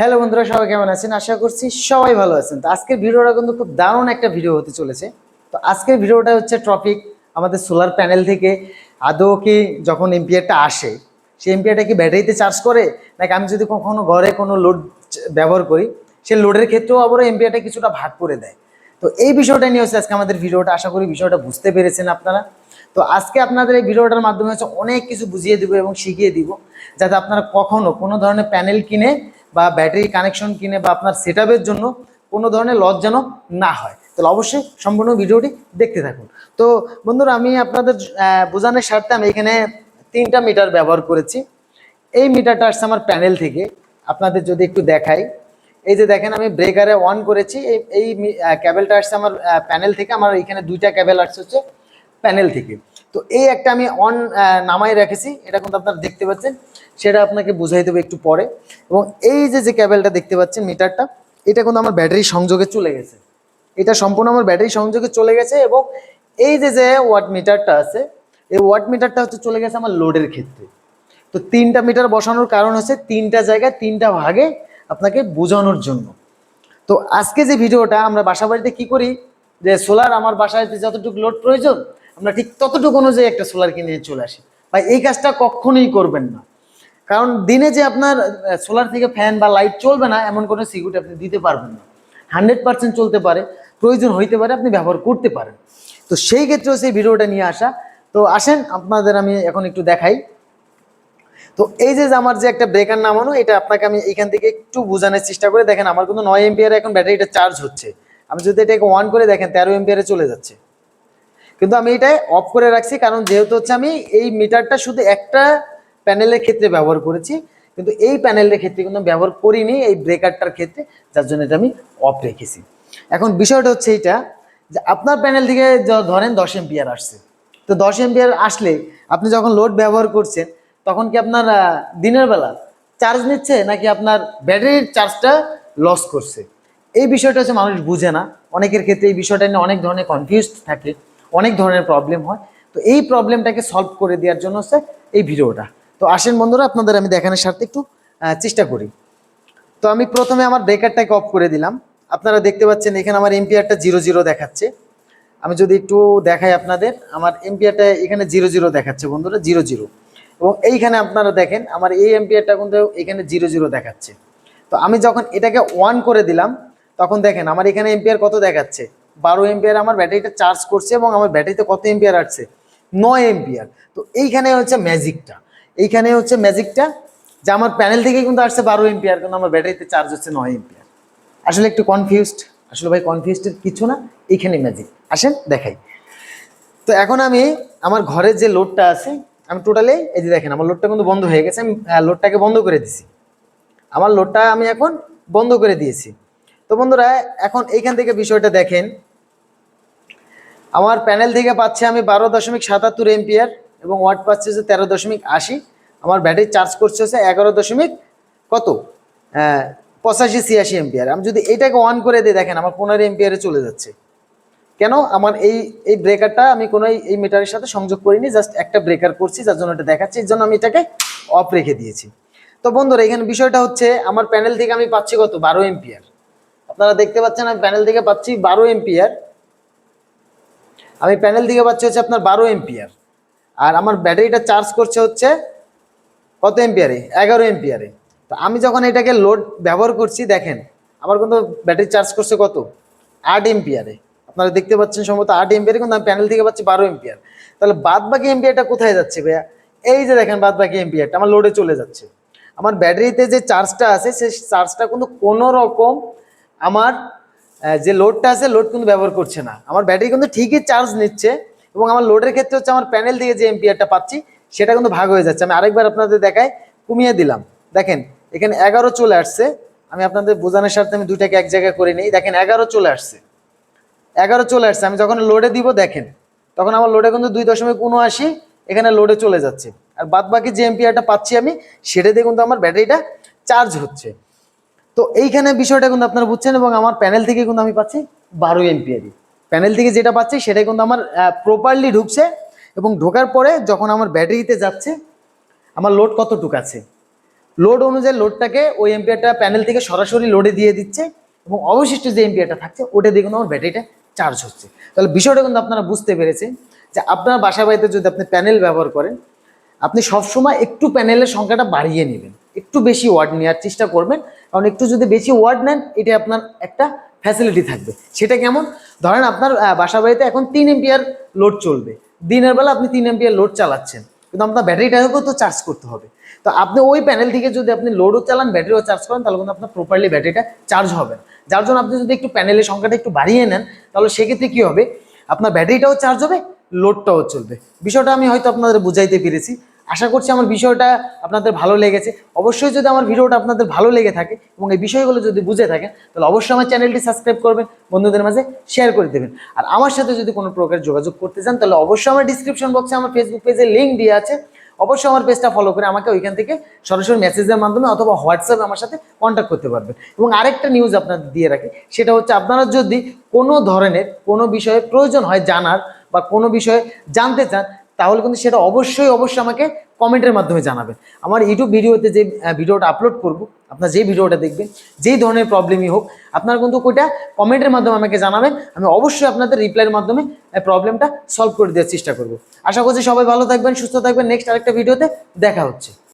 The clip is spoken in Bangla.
হ্যালো বন্ধুরা, সবাই কেমন আছেন? আশা করছি সবাই ভালো আছেন। তো আজকের ভিডিওটা কিন্তু খুব দারুণ একটা ভিডিও হতে চলেছে। তো আজকের ভিডিওটা হচ্ছে টপিক আমাদের সোলার প্যানেল থেকে। আদৌ কি যখন এমপিআরটা আসে, সেই এমপিআরটা কি ব্যাটারিতে চার্জ করে? নাকি আমি যদি কখনো ঘরে কোনো লোড ব্যবহার করি, সেই লোডের ক্ষেত্রেও আবার এমপিআরটা কিছুটা ভাগ করে দেয়। তো এই বিষয়টা নিয়ে হচ্ছে আজকে আমাদের ভিডিওটা। আশা করি বিষয়টা বুঝতে পেরেছেন আপনারা। তো আজকে আপনাদের এই ভিডিওটার মাধ্যমে হচ্ছে অনেক কিছু বুঝিয়ে দিব এবং শিখিয়ে দিব, যাতে আপনারা কখনো কোনো ধরনের প্যানেল কিনে বা ব্যাটারি কানেকশন কিনে বা আপনার সেট জন্য কোনো ধরনের লস যেন না হয়। তাহলে অবশ্যই সম্পূর্ণ ভিডিওটি দেখতে থাকুন। তো বন্ধুরা, আমি আপনাদের বোঝানোর স্বার্থে আমি এখানে তিনটা মিটার ব্যবহার করেছি। এই মিটারটা আসছে আমার প্যানেল থেকে। আপনাদের যদি একটু দেখাই। এই যে দেখেন, আমি ব্রেকারে অন করেছি। এই এই ক্যাবেলটা আসছে আমার প্যানেল থেকে। আমার এখানে দুইটা ক্যাবেল আসছে হচ্ছে প্যানেল থেকে। তো এই একটা আমি অন নামাই রেখেছি। এটা কিন্তু আপনারা দেখতে পাচ্ছেন। সেটা আপনাকে বুঝাই দেবো একটু পরে। এবং এই যে যে ক্যাবেলটা দেখতে পাচ্ছেন মিটারটা এটা কিন্তু আমার ব্যাটারি সংযোগে চলে গেছে। এটা সম্পূর্ণ আমার ব্যাটারি সংযোগে চলে গেছে এবং এই যে যে ওয়াট মিটারটা আছে, এই ওয়াট মিটারটা হচ্ছে চলে গেছে আমার লোডের ক্ষেত্রে। তো তিনটা মিটার বসানোর কারণ হচ্ছে তিনটা জায়গায় তিনটা ভাগে আপনাকে বোঝানোর জন্য। তো আজকে যে ভিডিওটা, আমরা বাসা বাড়িতে কি করি? যে সোলার আমার বাসায় যতটুকু লোড প্রয়োজন আমরা ঠিক ততটুকু অনুযায়ী একটা সোলার কিনে চলে আসি। ভাই, এই কাজটা কখনোই করবেন না। কারণ দিনে যে আপনার সোলার থেকে ফ্যান বা লাইট চলবে না, এমন কোনো সিকিউরিটি আপনি দিতে পারবেন না। হান্ড্রেড পার্সেন্ট চলতে পারে, প্রয়োজন হইতে পারে আপনি ব্যবহার করতে পারেন। তো সেই ক্ষেত্রেও সেই ভিডিওটা নিয়ে আসা। তো আসেন, আপনাদের আমি এখন একটু দেখাই। তো এই যে যে আমার যে একটা ব্রেকার নামানো, এটা আপনাকে আমি এখান থেকে একটু বোঝানোর চেষ্টা করে দেখেন, আমার কিন্তু নয় এমপিয়ার এখন ব্যাটারিটা চার্জ হচ্ছে। আমি যদি এটাকে অন করে দেখেন, তেরো এমপিয়ারে চলে যাচ্ছে। কিন্তু আমি এটা অফ করে রাখছি, কারণ যেহেতু হচ্ছে আমি এই মিটারটা শুধু একটা প্যানেলের ক্ষেত্রে ব্যবহার করেছি, কিন্তু এই প্যানেলের ক্ষেত্রে কিন্তু ব্যবহার করিনি এই ব্রেকারটার ক্ষেত্রে, যার জন্য এটা আমি অফ রেখেছি। এখন বিষয়টা হচ্ছে এইটা, যে আপনার প্যানেল থেকে ধরেন দশ এমপিয়ার আসছে, তো দশ এমপিয়ার আসলে আপনি যখন লোড ব্যবহার করছেন, তখন কি আপনার দিনের বেলা চার্জ নিচ্ছে, নাকি আপনার ব্যাটারির চার্জটা লস করছে? এই বিষয়টা হচ্ছে মানুষ বুঝে না, অনেকের ক্ষেত্রে এই বিষয়টা নিয়ে অনেক ধরনের কনফিউজড থাকে। অনেক ধরনের প্রবলেম হয়। তো এই প্রবলেমটাকে সলভ করে দেওয়ার জন্য হচ্ছে এই ভিডিওটা। তো আসেন বন্ধুরা, আপনাদের আমি দেখানোর সাথে একটু চেষ্টা করি। তো আমি প্রথমে আমার ব্রেকারটাকে অফ করে দিলাম। আপনারা দেখতে পাচ্ছেন এখানে আমার এমপিআরটা জিরো জিরো দেখাচ্ছে। আমি যদি একটু দেখাই আপনাদের, আমার এমপিআরটা এখানে জিরো জিরো দেখাচ্ছে বন্ধুরা জিরো জিরো এবং এইখানে আপনারা দেখেন, আমার এই এমপিআরটা কিন্তু এখানে জিরো জিরো দেখাচ্ছে। তো আমি যখন এটাকে ওয়ান করে দিলাম, তখন দেখেন আমার এখানে এমপিআর কত দেখাচ্ছে? বারো এমপিআর আমার ব্যাটারিটা চার্জ করছে এবং আমার ব্যাটারিতে কত এমপিআর আসছে? নয় এমপিআর তো এইখানে হচ্ছে ম্যাজিকটা এইখানে হচ্ছে ম্যাজিকটা যে আমার প্যানেল থেকে কিন্তু আসছে বারো এমপিআর কিন্তু আমার ব্যাটারিতে চার্জ হচ্ছে নয় এমপিআর আসলে একটু কনফিউজড আসলে ভাই কনফিউজডের কিছু না, এইখানে ম্যাজিক আসেন, দেখাই। তো এখন আমি আমার ঘরের যে লোডটা আছে, আমি টোটালি এই যে দেখেন, আমার লোডটা কিন্তু বন্ধ হয়ে গেছে, আমি লোডটাকে বন্ধ করে দিছি। আমার লোডটা আমি এখন বন্ধ করে দিয়েছি। তো বন্ধুরা, এখন এইখান থেকে বিষয়টা দেখেন। আমার প্যানেল থেকে পাচ্ছে আমি বারো দশমিক সাতাত্তর এমপিআর এবং ওয়াট পাচ্ছে হচ্ছে তেরো দশমিক আশি। আমার ব্যাটারি চার্জ করছে হচ্ছে এগারো দশমিক কত? পঁচাশি ছিয়াশি এমপিআর আমি যদি এইটাকে অন করে দিই, দেখেন আমার পনেরো এমপিআরে চলে যাচ্ছে। কেন? আমার এই এই ব্রেকারটা আমি কোনো এই- মিটারের সাথে সংযোগ করিনি জাস্ট একটা ব্রেকার করছি, যার জন্য এটা দেখাচ্ছি, এর জন্য আমি এটাকে অফ রেখে দিয়েছি। তো বন্ধুরা, এখানে বিষয়টা হচ্ছে, আমার প্যানেল থেকে আমি পাচ্ছি কত? বারো এমপিআর আপনারা দেখতে পাচ্ছেন, আমি প্যানেল থেকে পাচ্ছি বারো এমপিআর আমি প্যানেল থেকে পাচ্ছি হচ্ছে আপনার বারো এমপিআর আর আমার ব্যাটারিটা চার্জ করছে হচ্ছে কত এমপিআরে এগারো এমপিআরে তো আমি যখন এটাকে লোড ব্যবহার করছি, দেখেন, আমার কিন্তু ব্যাটারি চার্জ করছে কত? আট এমপিআরে আপনারা দেখতে পাচ্ছেন সম্ভবত আট এমপিআরে কিন্তু আমি প্যানেল থেকে পাচ্ছি বারো এমপিআর তাহলে বাদ বাকি কোথায় যাচ্ছে ভাইয়া? এই যে দেখেন বাদ বাকি আমার লোডে চলে যাচ্ছে। আমার ব্যাটারিতে যে চার্জটা আছে, সেই চার্জটা কিন্তু কোনো রকম আমার যে লোডটা আছে লোড কিন্তু ব্যবহার করছে না। আমার ব্যাটারি কিন্তু ঠিকই চার্জ নিচ্ছে এবং আমার লোডের ক্ষেত্রে হচ্ছে আমার প্যানেল থেকে যে এমপিআরটা পাচ্ছি, সেটা কিন্তু ভাগ হয়ে যাচ্ছে। আমি আরেকবার আপনাদের দেখাই, কমিয়ে দিলাম। দেখেন, এখানে এগারো চলে আসছে। আমি আপনাদের বোঝানোর স্বার্থে আমি দুইটাকে এক জায়গায় করে নিই। দেখেন, এগারো চলে আসছে। এগারো চলে আসছে। আমি যখন লোডে দিব, দেখেন, তখন আমার লোডে কিন্তু দুই দশমিক উনআশি এখানে লোডে চলে যাচ্ছে। আর বাদ বাকি যে এমপিআরটা পাচ্ছি আমি, সেটা দিয়ে কিন্তু আমার ব্যাটারিটা চার্জ হচ্ছে। তো এইখানে বিষয়টা কিন্তু আপনারা বুঝছেন এবং আমার প্যানেল থেকে কিন্তু আমি পাচ্ছি বারো এমপিআরই প্যানেল থেকে যেটা পাচ্ছি সেটা কিন্তু আমার প্রপারলি ঢুকছে এবং ঢোকার পরে যখন আমার ব্যাটারিতে যাচ্ছে, আমার লোড কতটুক আছে? লোড অনুযায়ী লোডটাকে ওই এম্পিয়ারটা প্যানেল থেকে সরাসরি লোডে দিয়ে দিচ্ছে এবং অবশিষ্ট যে এম্পিয়ারটা থাকছে, ওটা দিয়ে কিন্তু আমার ব্যাটারিটা চার্জ হচ্ছে। তাহলে বিষয়টা কিন্তু আপনারা বুঝতে পেরেছেন যে আপনার বাসা বাড়িতে যদি আপনি প্যানেল ব্যবহার করেন, আপনি সবসময় একটু প্যানেলের সংখ্যাটা বাড়িয়ে নেবেন। একটু বেশি ওয়ার্ড নেওয়ার চেষ্টা করবেন। কারণ একটু যদি বেশি ওয়ার্ড নেন এটা আপনার একটা ফ্যাসিলিটি থাকবে। সেটা কেমন? ধরেন আপনার বাসা বাড়িতে এখন তিন এম্পিয়ার লোড চলবে। দিনের বেলা আপনি তিন এম্পিয়ার লোড চালাচ্ছেন। কিন্তু আপনার ব্যাটারিটাকেও তো চার্জ করতে হবে। তো আপনি ওই প্যানেল থেকে যদি আপনি লোডও চালান ব্যাটারিও চার্জ করেন, তাহলে কিন্তু আপনার প্রপারলি ব্যাটারিটা চার্জ হবে যার জন্য আপনি যদি একটু প্যানেলের সংখ্যাটা একটু বাড়িয়ে নেন, তাহলে সেক্ষেত্রে কী হবে? আপনার ব্যাটারিটাও চার্জ হবে লোডটাও চলবে। বিষয়টা আমি হয়তো আপনাদের বুঝাইতে পেরেছি। আশা করছি আমার বিষয়টা আপনাদের ভালো লেগেছে। অবশ্যই যদি আমার ভিডিওটা আপনাদের ভালো লেগে থাকে এবং এই বিষয়গুলো যদি বুঝে থাকেন, তাহলে অবশ্যই আমার চ্যানেলটি সাবস্ক্রাইব করবেন, বন্ধুদের মাঝে শেয়ার করে দেবেন। আর আমার সাথে যদি কোনো প্রকার যোগাযোগ করতে চান, তাহলে অবশ্যই আমার ডিসক্রিপশন বক্সে আমার ফেসবুক পেজে লিঙ্ক দিয়ে আছে। অবশ্যই আমার পেজটা ফলো করে আমাকে ওইখান থেকে সরাসরি মেসেজের মাধ্যমে অথবা হোয়াটসঅ্যাপে আমার সাথে কন্ট্যাক্ট করতে পারবেন। এবং আরেকটা নিউজ আপনাদের দিয়ে রাখি, সেটা হচ্ছে আপনারা যদি কোনো ধরনের কোনো বিষয়ে প্রয়োজন হয় জানার বা কোনো বিষয়ে জানতে চান তাহলে কিন্তু সেটা অবশ্যই অবশ্যই আমাকে কমেন্টের মাধ্যমে জানাবেন। আমার ইউটিউব ভিডিওতে যে ভিডিওটা আপলোড করব, আপনার যে ভিডিওটা দেখবেন, যেই ধরনের প্রবলেমই হোক, আপনারা কিন্তু ওইটা কমেন্টের মাধ্যমে আমাকে জানাবেন। আমি অবশ্যই আপনাদের রিপ্লাইয়ের মাধ্যমে প্রবলেমটা সলভ করে দেওয়ার চেষ্টা করব। আশা করছি সবাই ভালো থাকবেন, সুস্থ থাকবেন। নেক্সট আরেকটা ভিডিওতে দেখা হচ্ছে।